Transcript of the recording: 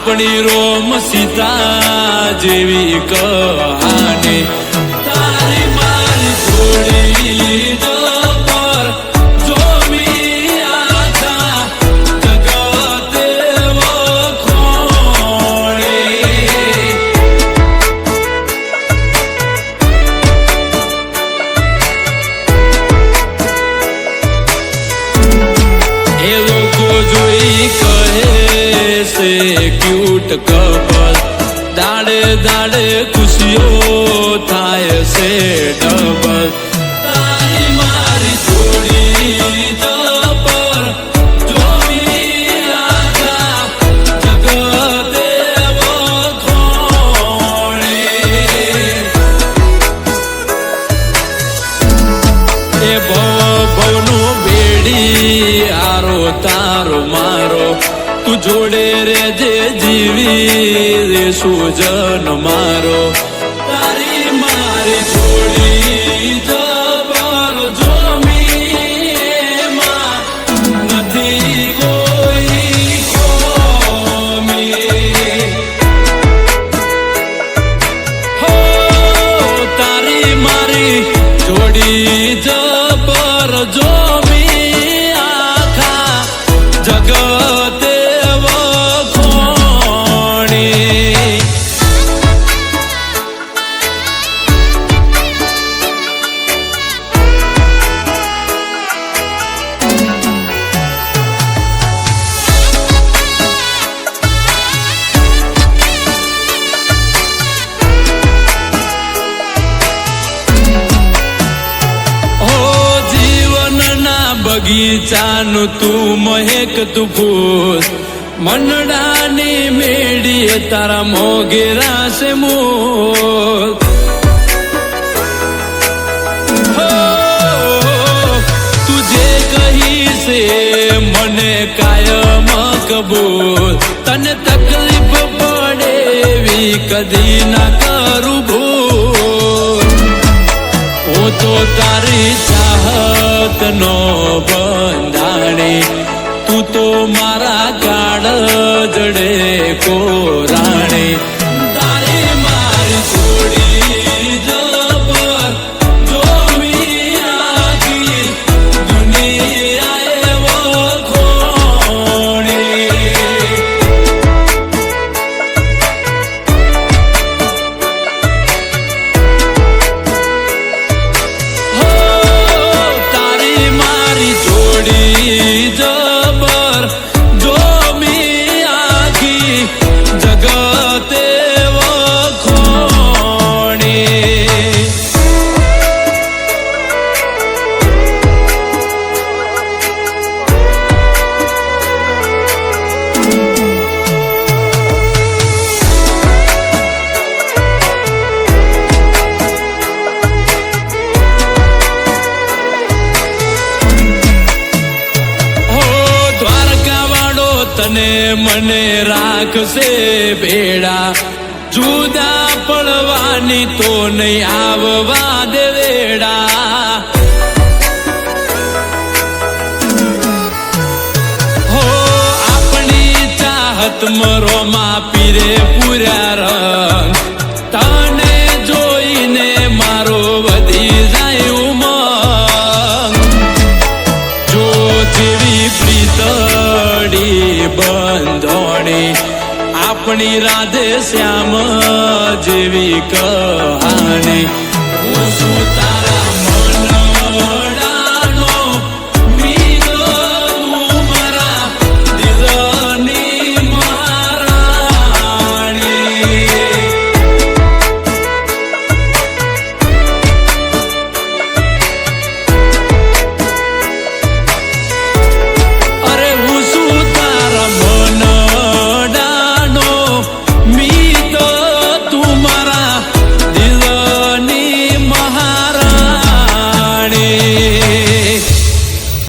આપણી રોમ સીતા જેવી કહાની. તારી મારી જોઈ છે ક્યુટ કપલ દાડે દાડે ખુશીઓ થાય છે ડબલ તારી બેડી આરો તારો તું જોડે રે જે જીવી રે સુજન મારો. બગીચાનું તું મહેક તું ફૂલ મનડાની મેડીએ તારા મોગેરા છે મૂલ તુજે કહી છે મને કાયમ કબૂલ. તને તકલીફ પડે એવી કદી ના કરું ભૂલ. હું તો તારી ચાહત નો તો મારા કાળ જડે કોરાણી તને મને રાખશે ભેડા જુદા પડવાની તો નહીં આવવા દે વેડા હો, આપણી ચાહત મરોમાં પીરે પૂર્યા રંગ. તને જોઈને મારો વધી જાય ઉમંગ. જો જેવી પ્રીતડી બંધોણી આપણી રાધે શ્યામ જેવી કહાની. હું